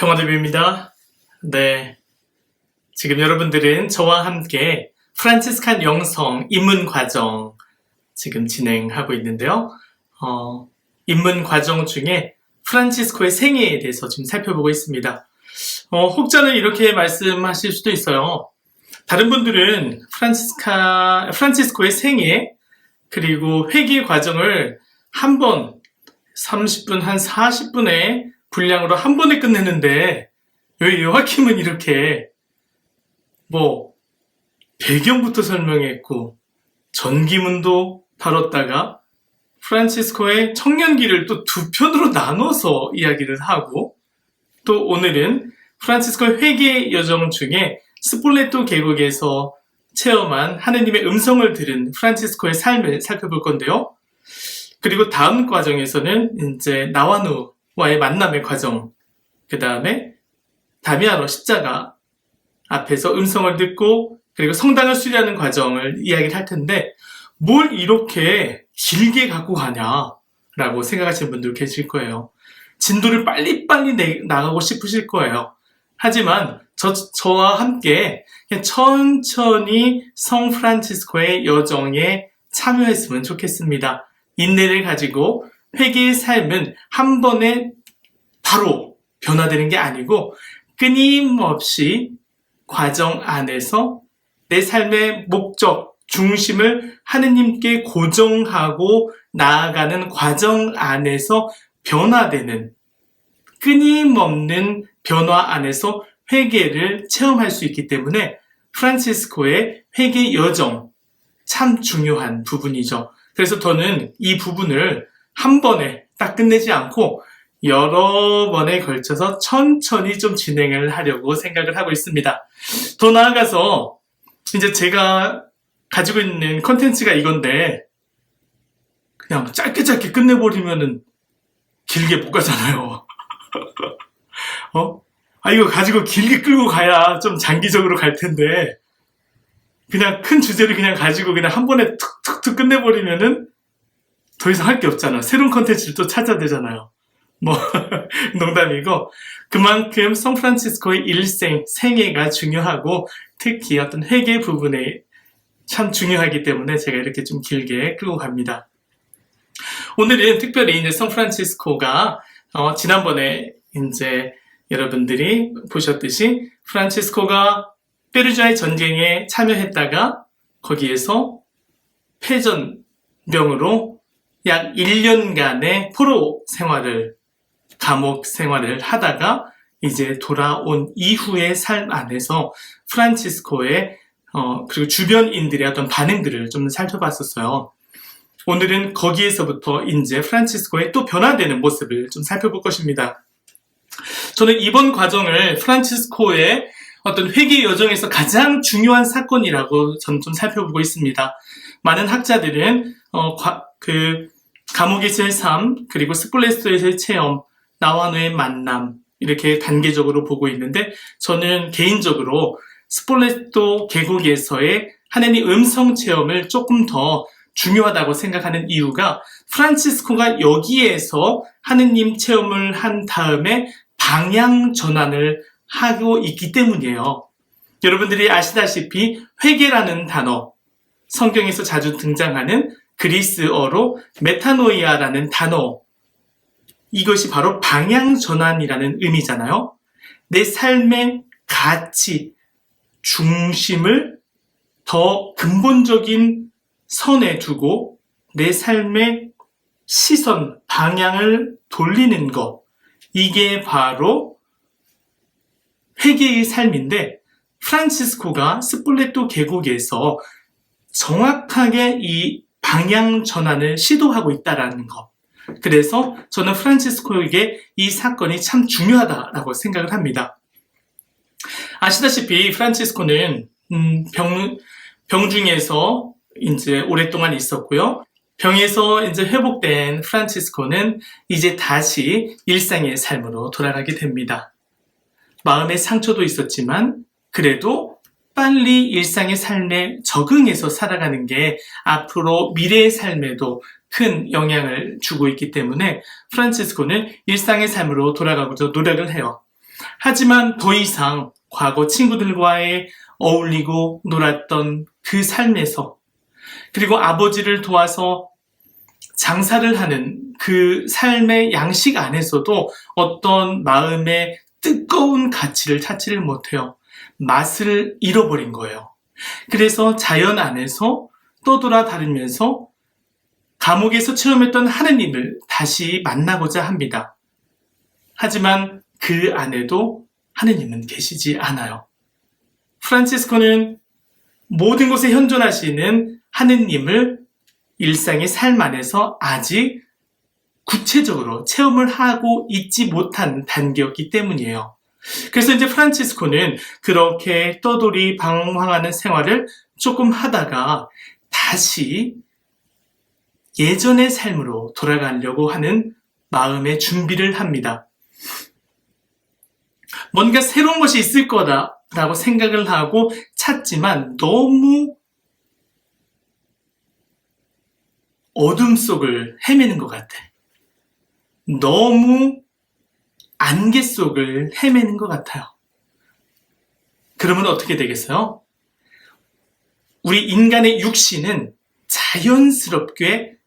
평화대비입니다. 네. 지금 여러분들은 저와 함께 프란치스칸 영성 입문 과정 지금 진행하고 있는데요. 어, 입문 과정 중에 프란치스코의 생애에 대해서 지금 살펴보고 있습니다. 어, 혹자는 이렇게 말씀하실 수도 있어요. 다른 분들은 프란치스카, 프란치스코의 생애, 그리고 회계 과정을 한 번, 30분, 한 40분의 분량으로 한 번에 끝내는데, 왜 요하킴은 이렇게, 뭐, 배경부터 설명했고, 전기문도 다뤘다가, 프란치스코의 청년기를 또 두 편으로 나눠서 이야기를 하고, 또 오늘은 프란치스코 회계 여정 중에 스폴레토 계곡에서 체험한 하느님의 음성을 들은 프란치스코의 삶을 살펴볼 건데요. 그리고 다음 과정에서는 이제 나와누 와의 만남의 과정, 그 다음에 다미아노 십자가 앞에서 음성을 듣고 그리고 성당을 수리하는 과정을 이야기를 할 텐데 뭘 이렇게 길게 갖고 가냐라고 생각하시는 분들 계실 거예요. 진도를 빨리빨리 내- 나가고 싶으실 거예요. 하지만 저, 저와 함께 천천히 성 프란치스코의 여정에 참여했으면 좋겠습니다. 인내를 가지고 회개의 삶은 한 번에 바로 변화되는 게 아니고 끊임없이 과정 안에서 내 삶의 목적, 중심을 하느님께 고정하고 나아가는 과정 안에서 변화되는 끊임없는 변화 안에서 회개를 체험할 수 있기 때문에 프란치스코의 회개 여정 참 중요한 부분이죠. 그래서 저는 이 부분을 한 번에 딱 끝내지 않고 여러 번에 걸쳐서 천천히 좀 진행을 하려고 생각을 하고 있습니다. 더 나아가서 이제 제가 가지고 있는 컨텐츠가 이건데 그냥 짧게 짧게 끝내버리면은 길게 못 가잖아요. 어? 아, 이거 가지고 길게 끌고 가야 좀 장기적으로 갈 텐데, 그냥 큰 주제를 그냥 가지고 그냥 한 번에 툭툭툭 끝내버리면은 더 이상 할 게 없잖아. 새로운 컨텐츠를 또 찾아야 되잖아요. 뭐, 농담이고, 그만큼 성프란치스코의 일생, 생애가 중요하고, 특히 어떤 회계 부분에 참 중요하기 때문에 제가 이렇게 좀 길게 끌고 갑니다. 오늘은 특별히 이제 성프란치스코가 어, 지난번에 이제 여러분들이 보셨듯이 프란치스코가 페르주아의 전쟁에 참여했다가 거기에서 폐전병으로 약 1년간의 포로 생활을 감옥 생활을 하다가 이제 돌아온 이후의 삶 안에서 프란치스코의 어, 그리고 주변인들의 어떤 반응들을 좀 살펴봤었어요. 오늘은 거기에서부터 이제 프란치스코의 또 변화되는 모습을 좀 살펴볼 것입니다. 저는 이번 과정을 프란치스코의 어떤 회개 여정에서 가장 중요한 사건이라고 저는 좀 살펴보고 있습니다. 많은 학자들은 어, 과- 그 감옥에서의 삶 그리고 스폴레스토에서의 체험, 나와노의 만남 이렇게 단계적으로 보고 있는데 저는 개인적으로 스폴레토 계곡에서의 하나님 음성 체험을 조금 더 중요하다고 생각하는 이유가 프란치스코가 여기에서 하느님 체험을 한 다음에 방향 전환을 하고 있기 때문이에요. 여러분들이 아시다시피 회개라는 단어, 성경에서 자주 등장하는 그리스어로 메타노이아라는 단어, 이것이 바로 방향 전환이라는 의미잖아요. 내 삶의 가치, 중심을 더 근본적인 선에 두고 내 삶의 시선, 방향을 돌리는 것. 이게 바로 회개의 삶인데, 프란치스코가 스폴레토 계곡에서 정확하게 이 방향 전환을 시도하고 있다라는 것. 그래서 저는 프란치스코에게 이 사건이 참 중요하다라고 생각을 합니다. 아시다시피 프란치스코는 음, 병, 병 중에서 이제 오랫동안 있었고요. 병에서 이제 회복된 프란치스코는 이제 다시 일상의 삶으로 돌아가게 됩니다. 마음의 상처도 있었지만 그래도 빨리 일상의 삶에 적응해서 살아가는 게 앞으로 미래의 삶에도 큰 영향을 주고 있기 때문에 프란치스코는 일상의 삶으로 돌아가고자 노력을 해요. 하지만 더 이상 과거 친구들과의 어울리고 놀았던 그 삶에서 그리고 아버지를 도와서 장사를 하는 그 삶의 양식 안에서도 어떤 마음의 뜨거운 가치를 찾지를 못해요. 맛을 잃어버린 거예요. 그래서 자연 안에서 떠돌아 다니면서 감옥에서 체험했던 하느님을 다시 만나고자 합니다. 하지만 그 안에도 하느님은 계시지 않아요. 프란치스코는 모든 곳에 현존하시는 하느님을 일상의 삶 안에서 아직 구체적으로 체험을 하고 있지 못한 단계였기 때문이에요. 그래서 이제 프란치스코는 그렇게 떠돌이 방황하는 생활을 조금 하다가 다시 예전의 삶으로 돌아가려고 하는 마음의 준비를 합니다. 뭔가 새로운 것이 있을 거다라고 생각을 하고 찾지만 너무 어둠 속을 헤매는 것 같아. 너무 안개 속을 헤매는 것 같아요. 그러면 어떻게 되겠어요? 우리 인간의 육신은 자연스럽게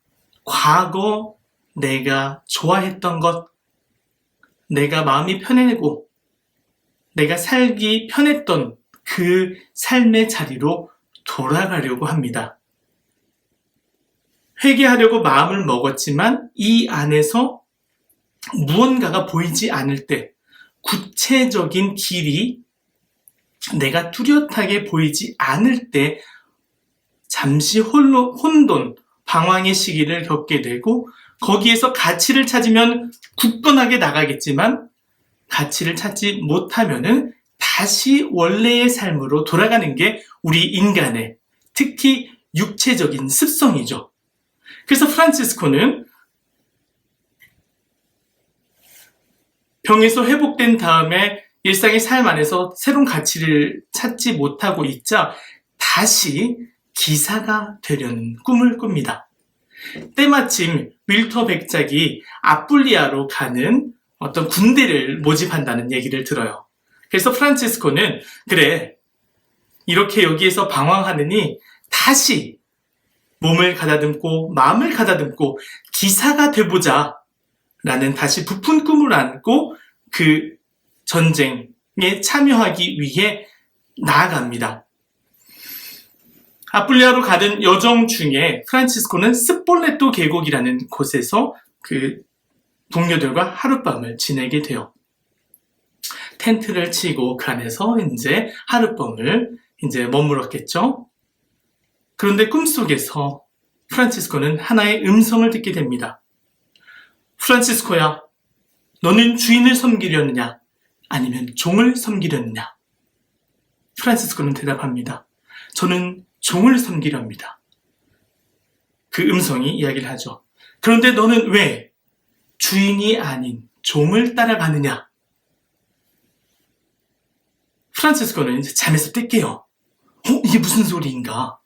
과거 내가 좋아했던 것, 내가 마음이 편해고, 내가 살기 편했던 그 삶의 자리로 돌아가려고 합니다. 회개하려고 마음을 먹었지만 이 안에서 무언가가 보이지 않을 때 구체적인 길이 내가 뚜렷하게 보이지 않을 때 잠시 홀로, 혼돈, 방황의 시기를 겪게 되고 거기에서 가치를 찾으면 굳건하게 나가겠지만 가치를 찾지 못하면은 다시 원래의 삶으로 돌아가는 게 우리 인간의 특히 육체적인 습성이죠. 그래서 프란치스코는 병에서 회복된 다음에 일상의 삶 안에서 새로운 가치를 찾지 못하고 있자 다시 기사가 되려는 꿈을 꿉니다. 때마침 윌터 백작이 아뿔리아로 가는 어떤 군대를 모집한다는 얘기를 들어요. 그래서 프란치스코는 그래 이렇게 여기에서 방황하느니 다시 몸을 가다듬고 마음을 가다듬고 기사가 돼보자 라는 다시 부푼 꿈을 안고 그 전쟁에 참여하기 위해 나아갑니다. 아플리아로 가는 여정 중에 프란치스코는 스폴레토 계곡이라는 곳에서 그 동료들과 하룻밤을 지내게 돼요. 텐트를 치고 그 안에서 이제 하룻밤을 이제 머물었겠죠. 그런데 꿈속에서 프란치스코는 하나의 음성을 듣게 됩니다. 프란치스코야, 너는 주인을 섬기려느냐? 아니면 종을 섬기려느냐? 프란치스코는 대답합니다. 저는 종을 섬기렵니다. 그 음성이 이야기를 하죠. 그런데 너는 왜 주인이 아닌 종을 따라가느냐? 프란치스코는 이제 잠에서 떼게요. 어, 이게 무슨 소리인가?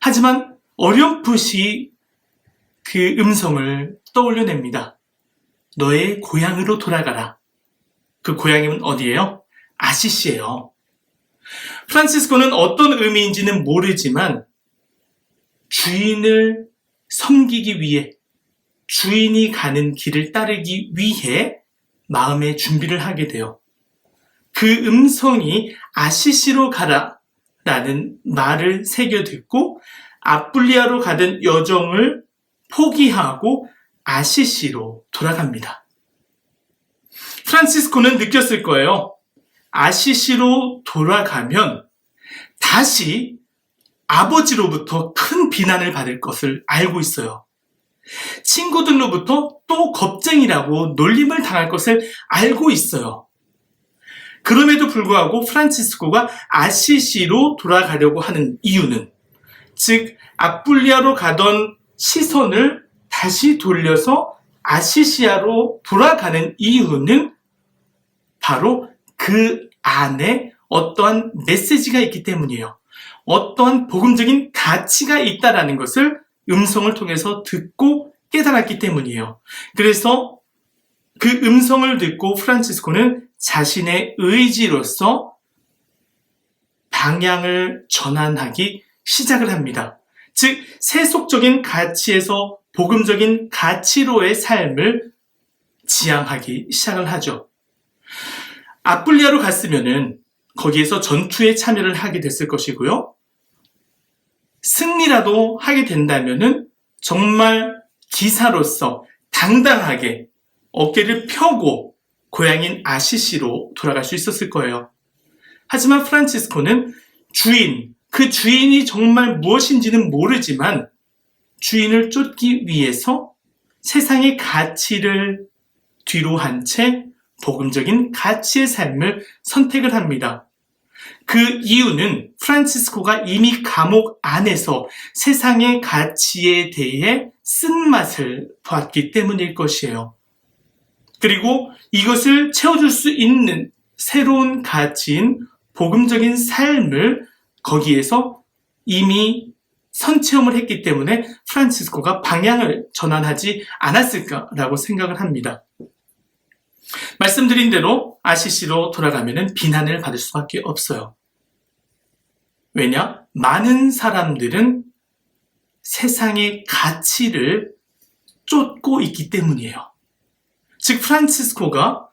하지만 어렴풋이 그 음성을 떠올려냅니다. 너의 고향으로 돌아가라. 그 고향은 어디예요? 아시시예요. 프란시스코는 어떤 의미인지는 모르지만 주인을 섬기기 위해 주인이 가는 길을 따르기 위해 마음의 준비를 하게 돼요. 그 음성이 아시시로 가라 라는 말을 새겨 듣고 아플리아로 가던 여정을 포기하고 아시시로 돌아갑니다. 프란시스코는 느꼈을 거예요. 아시시로 돌아가면 다시 아버지로부터 큰 비난을 받을 것을 알고 있어요. 친구들로부터 또 겁쟁이라고 놀림을 당할 것을 알고 있어요. 그럼에도 불구하고 프란치스코가 아시시로 돌아가려고 하는 이유는 즉 아플리아로 가던 시선을 다시 돌려서 아시시아로 돌아가는 이유는 바로 그 안에 어떠한 메시지가 있기 때문이에요. 어떠한 복음적인 가치가 있다라는 것을 음성을 통해서 듣고 깨달았기 때문이에요. 그래서 그 음성을 듣고 프란치스코는 자신의 의지로서 방향을 전환하기 시작을 합니다. 즉, 세속적인 가치에서 복음적인 가치로의 삶을 지향하기 시작을 하죠. 아플리아로 갔으면은 거기에서 전투에 참여를 하게 됐을 것이고요. 승리라도 하게 된다면은 정말 기사로서 당당하게 어깨를 펴고 고향인 아시시로 돌아갈 수 있었을 거예요. 하지만 프란치스코는 주인, 그 주인이 정말 무엇인지는 모르지만 주인을 쫓기 위해서 세상의 가치를 뒤로 한 채 복음적인 가치의 삶을 선택을 합니다. 그 이유는 프란치스코가 이미 감옥 안에서 세상의 가치에 대해 쓴맛을 봤기 때문일 것이에요. 그리고 이것을 채워줄 수 있는 새로운 가치인 복음적인 삶을 거기에서 이미 선체험을 했기 때문에 프란치스코가 방향을 전환하지 않았을까라고 생각을 합니다. 말씀드린 대로 아시시로 돌아가면 비난을 받을 수밖에 없어요. 왜냐? 많은 사람들은 세상의 가치를 쫓고 있기 때문이에요. 즉, 프란치스코가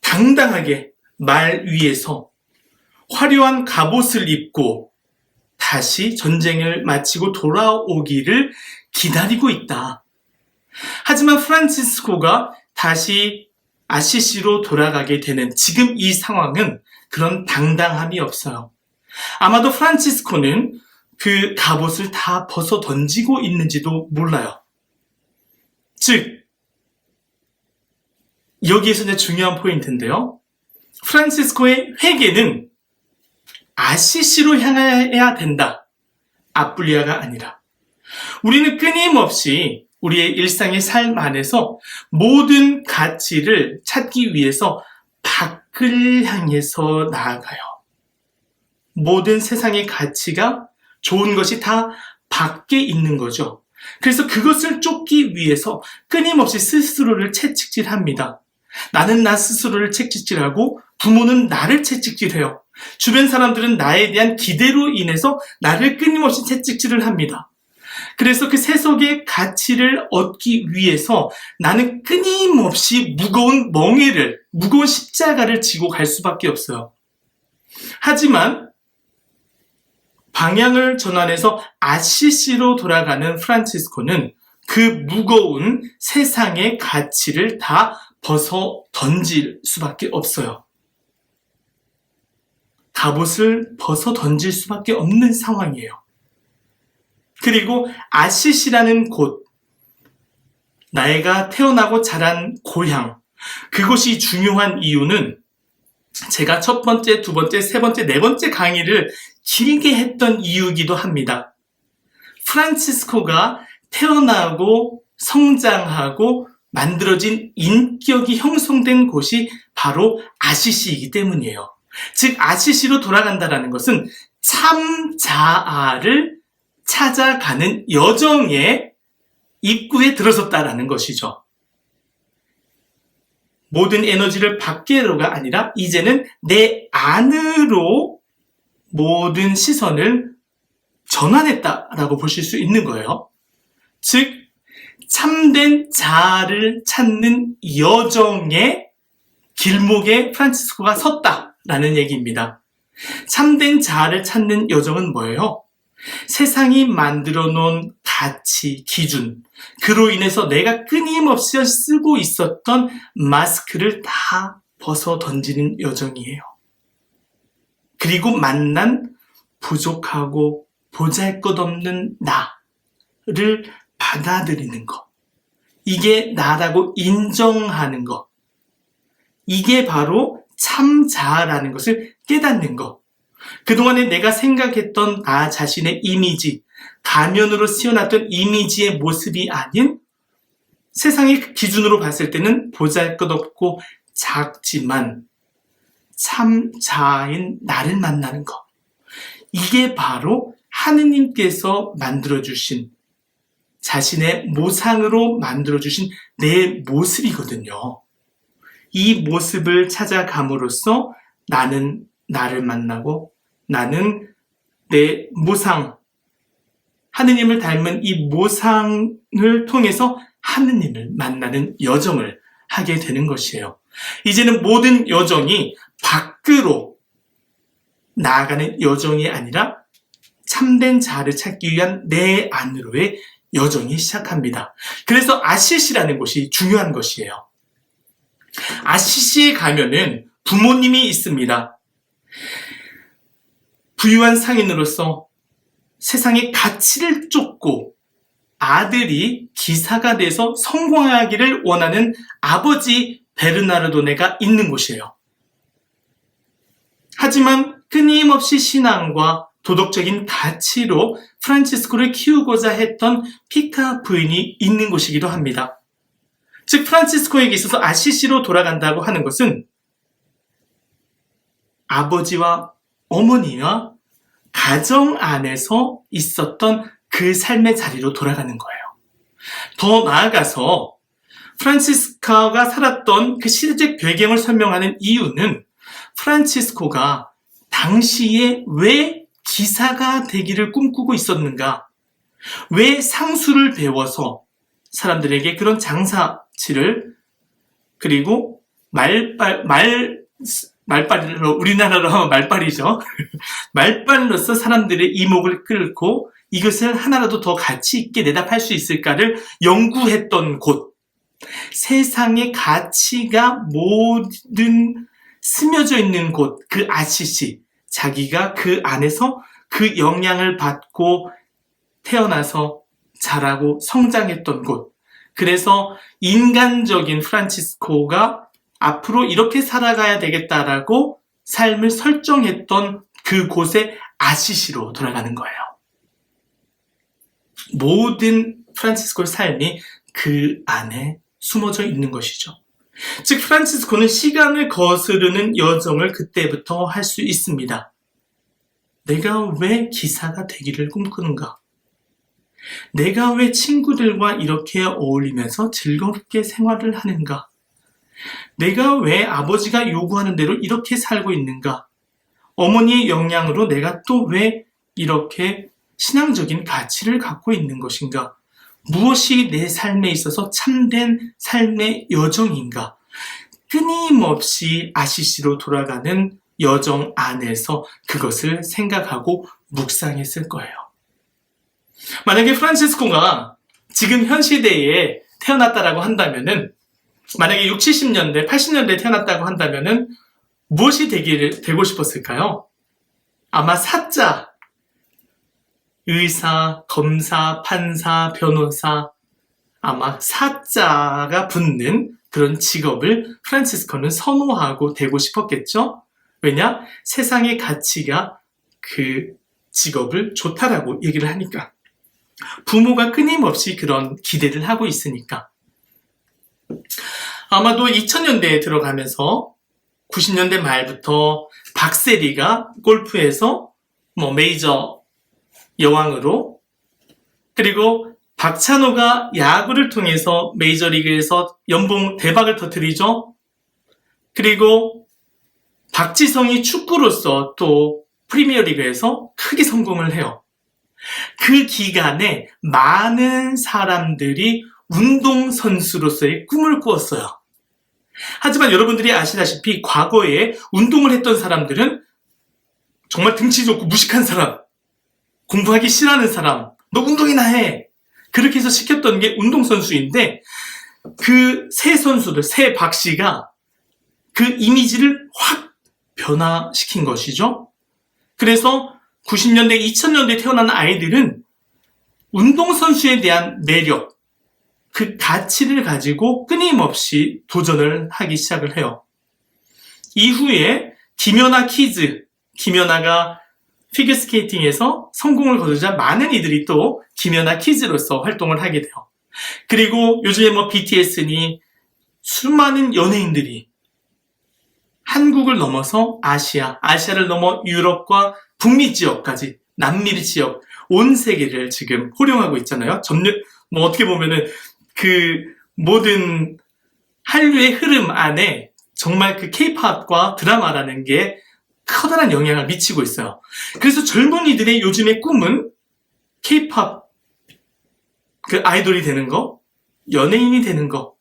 당당하게 말 위에서 화려한 갑옷을 입고 다시 전쟁을 마치고 돌아오기를 기다리고 있다. 하지만 프란치스코가 다시 아시시로 돌아가게 되는 지금 이 상황은 그런 당당함이 없어요. 아마도 프란치스코는 그 갑옷을 다 벗어 던지고 있는지도 몰라요. 즉, 여기에서 이제 중요한 포인트인데요. 프란치스코의 회개는 아시시로 향해야 된다. 아플리아가 아니라. 우리는 끊임없이 우리의 일상의 삶 안에서 모든 가치를 찾기 위해서 밖을 향해서 나아가요. 모든 세상의 가치가 좋은 것이 다 밖에 있는 거죠. 그래서 그것을 쫓기 위해서 끊임없이 스스로를 채찍질합니다. 나는 나 스스로를 채찍질하고 부모는 나를 채찍질해요. 주변 사람들은 나에 대한 기대로 인해서 나를 끊임없이 채찍질을 합니다. 그래서 그 세속의 가치를 얻기 위해서 나는 끊임없이 무거운 멍에를, 무거운 십자가를 지고 갈 수밖에 없어요. 하지만 방향을 전환해서 아시시로 돌아가는 프란치스코는 그 무거운 세상의 가치를 다 벗어 던질 수밖에 없어요. 갑옷을 벗어 던질 수밖에 없는 상황이에요. 그리고 아시시라는 곳, 나이가 태어나고 자란 고향, 그곳이 중요한 이유는 제가 첫 번째, 두 번째, 세 번째, 네 번째 강의를 길게 했던 이유이기도 합니다. 프란치스코가 태어나고 성장하고 만들어진 인격이 형성된 곳이 바로 아시시이기 때문이에요. 즉, 아시시로 돌아간다는 것은 참 자아를 찾아가는 여정의 입구에 들어섰다라는 것이죠. 모든 에너지를 밖으로가 아니라 이제는 내 안으로 모든 시선을 전환했다라고 보실 수 있는 거예요. 즉, 참된 자아를 찾는 여정의 길목에 프란치스코가 섰다 라는 얘기입니다. 참된 자아를 찾는 여정은 뭐예요? 세상이 만들어 놓은 가치, 기준, 그로 인해서 내가 끊임없이 쓰고 있었던 마스크를 다 벗어 던지는 여정이에요. 그리고 만난 부족하고 보잘 것 없는 나를 받아들이는 것. 이게 나라고 인정하는 것. 이게 바로 참 자아라는 것을 깨닫는 것. 그동안에 내가 생각했던 나 자신의 이미지, 가면으로 씌워놨던 이미지의 모습이 아닌 세상의 기준으로 봤을 때는 보잘 것 없고 작지만 참 자아인 나를 만나는 것. 이게 바로 하느님께서 만들어주신 자신의 모상으로 만들어주신 내 모습이거든요. 이 모습을 찾아감으로써 나는 나를 만나고 나는 내 모상, 하느님을 닮은 이 모상을 통해서 하느님을 만나는 여정을 하게 되는 것이에요. 이제는 모든 여정이 밖으로 나아가는 여정이 아니라 참된 자아를 찾기 위한 내 안으로의 여정이 시작합니다. 그래서 아시시라는 곳이 중요한 것이에요. 아시시에 가면은 부모님이 있습니다. 부유한 상인으로서 세상의 가치를 쫓고 아들이 기사가 돼서 성공하기를 원하는 아버지 베르나르도네가 있는 곳이에요. 하지만 끊임없이 신앙과 도덕적인 가치로 프란치스코를 키우고자 했던 피카 부인이 있는 곳이기도 합니다. 즉 프란치스코에게 있어서 아시시로 돌아간다고 하는 것은 아버지와 어머니와 가정 안에서 있었던 그 삶의 자리로 돌아가는 거예요. 더 나아가서 프란치스카가 살았던 그 시대적 배경을 설명하는 이유는 프란치스코가 당시에 왜 기사가 되기를 꿈꾸고 있었는가? 왜 상수를 배워서 사람들에게 그런 장사 치를 그리고 말빨 말 말빨로 우리나라로 하면 말빨이죠. 말빨로서 사람들의 이목을 끌고 이것을 하나라도 더 가치 있게 내다팔 수 있을까를 연구했던 곳. 세상의 가치가 모든 스며져 있는 곳, 그 아시시. 자기가 그 안에서 그 영향을 받고 태어나서 자라고 성장했던 곳. 그래서 인간적인 프란치스코가 앞으로 이렇게 살아가야 되겠다라고 삶을 설정했던 그 곳에 아시시로 돌아가는 거예요. 모든 프란치스코의 삶이 그 안에 숨어져 있는 것이죠. 즉, 프란치스코는 시간을 거스르는 여정을 그때부터 할 수 있습니다. 내가 왜 기사가 되기를 꿈꾸는가? 내가 왜 친구들과 이렇게 어울리면서 즐겁게 생활을 하는가? 내가 왜 아버지가 요구하는 대로 이렇게 살고 있는가? 어머니의 영향으로 내가 또 왜 이렇게 신앙적인 가치를 갖고 있는 것인가? 무엇이 내 삶에 있어서 참된 삶의 여정인가? 끊임없이 아시시로 돌아가는 여정 안에서 그것을 생각하고 묵상했을 거예요. 만약에 프란치스코가 지금 현 시대에 태어났다라고 한다면은 만약에 6, 70년대, 80년대에 태어났다고 한다면은 무엇이 되기를 되고 싶었을까요? 아마 사자, 의사, 검사, 판사, 변호사, 아마 사자가 붙는 그런 직업을 프란치스코는 선호하고 되고 싶었겠죠? 왜냐? 세상의 가치가 그 직업을 좋다라고 얘기를 하니까. 부모가 끊임없이 그런 기대를 하고 있으니까. 아마도 2000년대에 들어가면서 90년대 말부터 박세리가 골프에서 뭐 메이저 여왕으로 그리고 박찬호가 야구를 통해서 메이저리그에서 연봉 대박을 터뜨리죠. 그리고 박지성이 축구로서 또 프리미어리그에서 크게 성공을 해요. 그 기간에 많은 사람들이 운동선수로서의 꿈을 꾸었어요. 하지만 여러분들이 아시다시피 과거에 운동을 했던 사람들은 정말 등치 좋고 무식한 사람, 공부하기 싫어하는 사람, 너 운동이나 해. 그렇게 해서 시켰던 게 운동선수인데 그 새 선수들, 새 박씨가 그 이미지를 확 변화시킨 것이죠. 그래서 90년대, 2000년대에 태어난 아이들은 운동선수에 대한 매력, 그 가치를 가지고 끊임없이 도전을 하기 시작을 해요. 이후에 김연아 키즈, 김연아가 피겨스케이팅에서 성공을 거두자 많은 이들이 또 김연아 키즈로서 활동을 하게 돼요. 그리고 요즘에 뭐 BTS니 수많은 연예인들이 한국을 넘어서 아시아, 아시아를 넘어 유럽과 북미 지역까지 남미 지역 온 세계를 지금 호령하고 있잖아요. 점령 뭐 어떻게 보면은 그 모든 한류의 흐름 안에 정말 그 케이팝과 드라마라는 게 커다란 영향을 미치고 있어요. 그래서 젊은이들의 요즘의 꿈은 케이팝 그 아이돌이 되는 거, 연예인이 되는 거.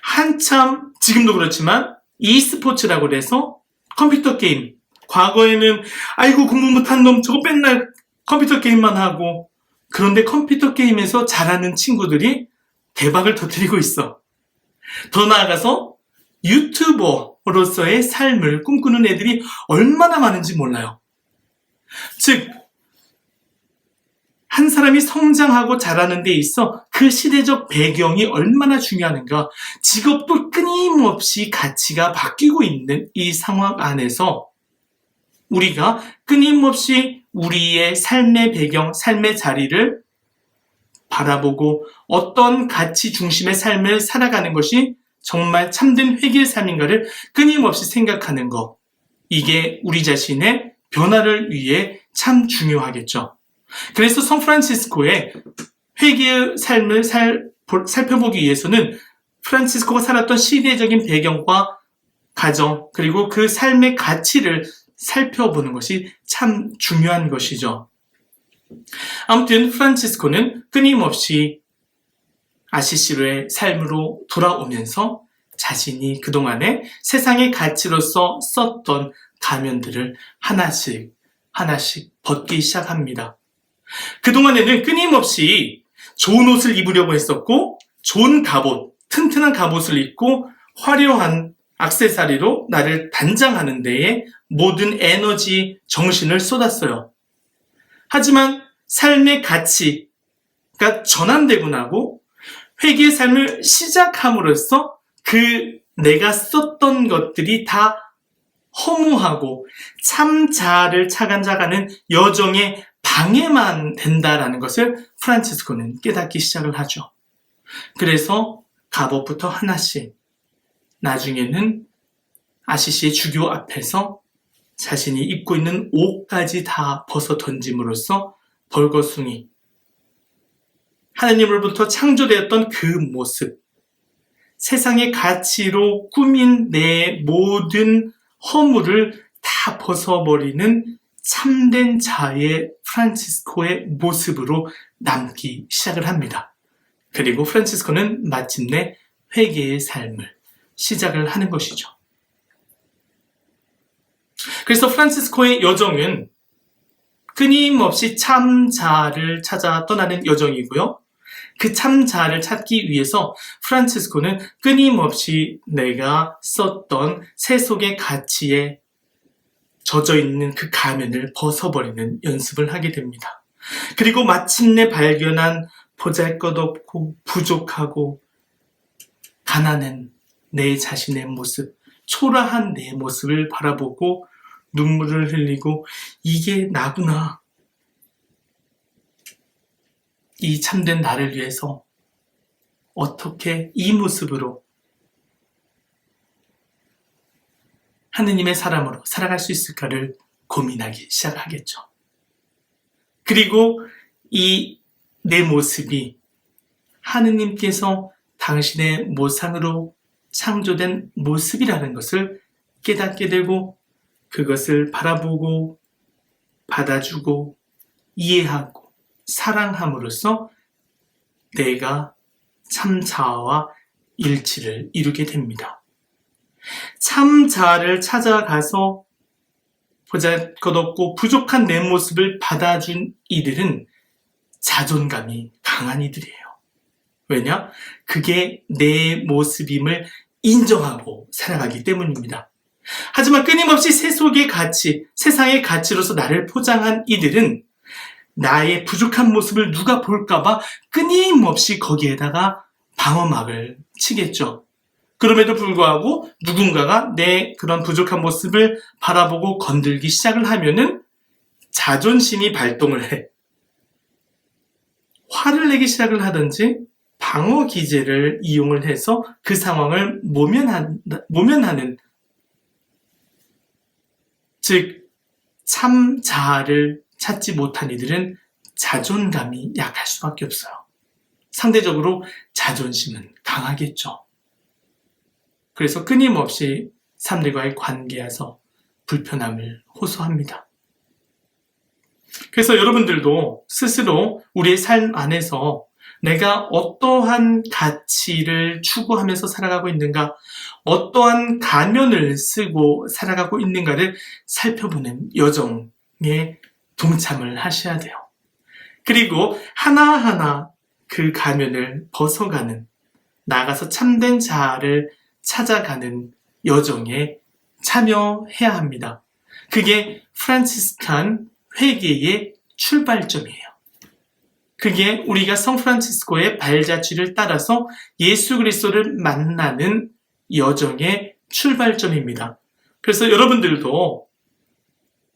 한참 지금도 그렇지만 e스포츠라고 그래서 컴퓨터 게임. 과거에는 아이고 공부 못한 놈 저거 맨날 컴퓨터 게임만 하고 그런데 컴퓨터 게임에서 잘하는 친구들이 대박을 터뜨리고 있어. 더 나아가서 유튜버로서의 삶을 꿈꾸는 애들이 얼마나 많은지 몰라요. 즉, 한 사람이 성장하고 자라는 데 있어 그 시대적 배경이 얼마나 중요한가, 직업도 끊임없이 가치가 바뀌고 있는 이 상황 안에서 우리가 끊임없이 우리의 삶의 배경, 삶의 자리를 바라보고 어떤 가치 중심의 삶을 살아가는 것이 정말 참된 회개의 삶인가를 끊임없이 생각하는 것. 이게 우리 자신의 변화를 위해 참 중요하겠죠. 그래서 성프란시스코의 회개의 삶을 살, 살펴보기 위해서는 프란시스코가 살았던 시대적인 배경과 가정, 그리고 그 삶의 가치를 살펴보는 것이 참 중요한 것이죠. 아무튼 프란치스코는 끊임없이 아시시로의 삶으로 돌아오면서 자신이 그동안에 세상의 가치로서 썼던 가면들을 하나씩 하나씩 벗기 시작합니다. 그동안에는 끊임없이 좋은 옷을 입으려고 했었고 좋은 갑옷, 튼튼한 갑옷을 입고 화려한 악세사리로 나를 단장하는 데에 모든 에너지, 정신을 쏟았어요. 하지만 삶의 가치가 전환되고 나고 회개의 삶을 시작함으로써 그 내가 썼던 것들이 다 허무하고 참 자아를 찾아가는 여정의 방해만 된다라는 것을 프란치스코는 깨닫기 시작을 하죠. 그래서 갑옷부터 하나씩 나중에는 아시시의 주교 앞에서 자신이 입고 있는 옷까지 다 벗어 던짐으로써 벌거숭이 하나님으로부터 창조되었던 그 모습 세상의 가치로 꾸민 내 모든 허물을 다 벗어버리는 참된 자의 프란치스코의 모습으로 남기 시작을 합니다. 그리고 프란치스코는 마침내 회개의 삶을 시작을 하는 것이죠. 그래서 프란치스코의 여정은 끊임없이 참자를 찾아 떠나는 여정이고요. 그 참자를 찾기 위해서 프란치스코는 끊임없이 내가 썼던 세속의 가치에 젖어 있는 그 가면을 벗어버리는 연습을 하게 됩니다. 그리고 마침내 발견한 보잘 것 없고 부족하고 가난한 내 자신의 모습, 초라한 내 모습을 바라보고 눈물을 흘리고 이게 나구나. 이 참된 나를 위해서 어떻게 이 모습으로 하느님의 사람으로 살아갈 수 있을까를 고민하기 시작하겠죠. 그리고 이 내 모습이 하느님께서 당신의 모상으로 창조된 모습이라는 것을 깨닫게 되고 그것을 바라보고 받아주고 이해하고 사랑함으로써 내가 참 자아와 일치를 이루게 됩니다. 참 자아를 찾아가서 보잘 것 없고 부족한 내 모습을 받아준 이들은 자존감이 강한 이들이에요. 왜냐? 그게 내 모습임을 인정하고 살아가기 때문입니다. 하지만 끊임없이 세속의 가치, 세상의 가치로서 나를 포장한 이들은 나의 부족한 모습을 누가 볼까봐 끊임없이 거기에다가 방어막을 치겠죠. 그럼에도 불구하고 누군가가 내 그런 부족한 모습을 바라보고 건들기 시작을 하면은 자존심이 발동을 해. 화를 내기 시작을 하든지 방어 기제를 이용을 해서 그 상황을 모면한, 모면하는 즉, 참 자아를 찾지 못한 이들은 자존감이 약할 수밖에 없어요. 상대적으로 자존심은 강하겠죠. 그래서 끊임없이 사람들과의 관계에서 불편함을 호소합니다. 그래서 여러분들도 스스로 우리의 삶 안에서 내가 어떠한 가치를 추구하면서 살아가고 있는가, 어떠한 가면을 쓰고 살아가고 있는가를 살펴보는 여정에 동참을 하셔야 돼요. 그리고 하나하나 그 가면을 벗어가는, 나가서 참된 자아를 찾아가는 여정에 참여해야 합니다. 그게 프란치스칸 회계의 출발점이에요. 그게 우리가 성프란치스코의 발자취를 따라서 예수 그리스도를 만나는 여정의 출발점입니다. 그래서 여러분들도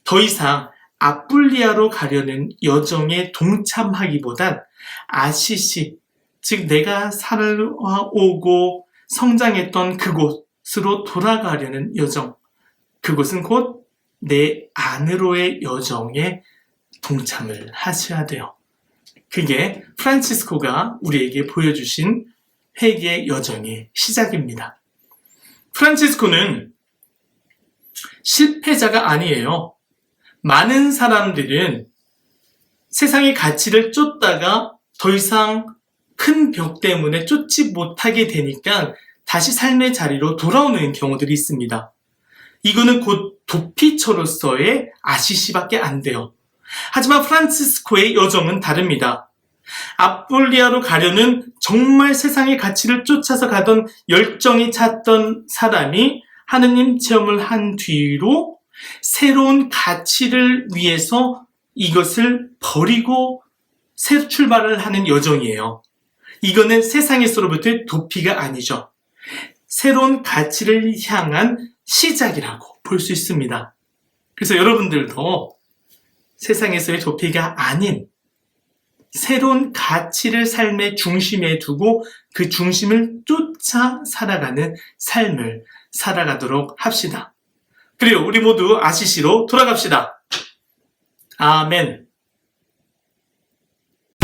더 이상 아뿔리아로 가려는 여정에 동참하기보단 아시시, 즉 내가 살아오고 성장했던 그곳으로 돌아가려는 여정, 그곳은 곧 내 안으로의 여정에 동참을 하셔야 돼요. 그게 프란치스코가 우리에게 보여주신 회개의 여정의 시작입니다. 프란치스코는 실패자가 아니에요. 많은 사람들은 세상의 가치를 쫓다가 더 이상 큰 벽 때문에 쫓지 못하게 되니까 다시 삶의 자리로 돌아오는 경우들이 있습니다. 이거는 곧 도피처로서의 아시시밖에 안 돼요. 하지만 프란치스코의 여정은 다릅니다. 아폴리아로 가려는 정말 세상의 가치를 쫓아서 가던 열정이 찼던 사람이 하느님 체험을 한 뒤로 새로운 가치를 위해서 이것을 버리고 새 출발을 하는 여정이에요. 이거는 세상에서로부터의 도피가 아니죠. 새로운 가치를 향한 시작이라고 볼 수 있습니다. 그래서 여러분들도 세상에서의 도피가 아닌 새로운 가치를 삶의 중심에 두고 그 중심을 쫓아 살아가는 삶을 살아가도록 합시다. 그리고 우리 모두 아시시로 돌아갑시다. 아멘.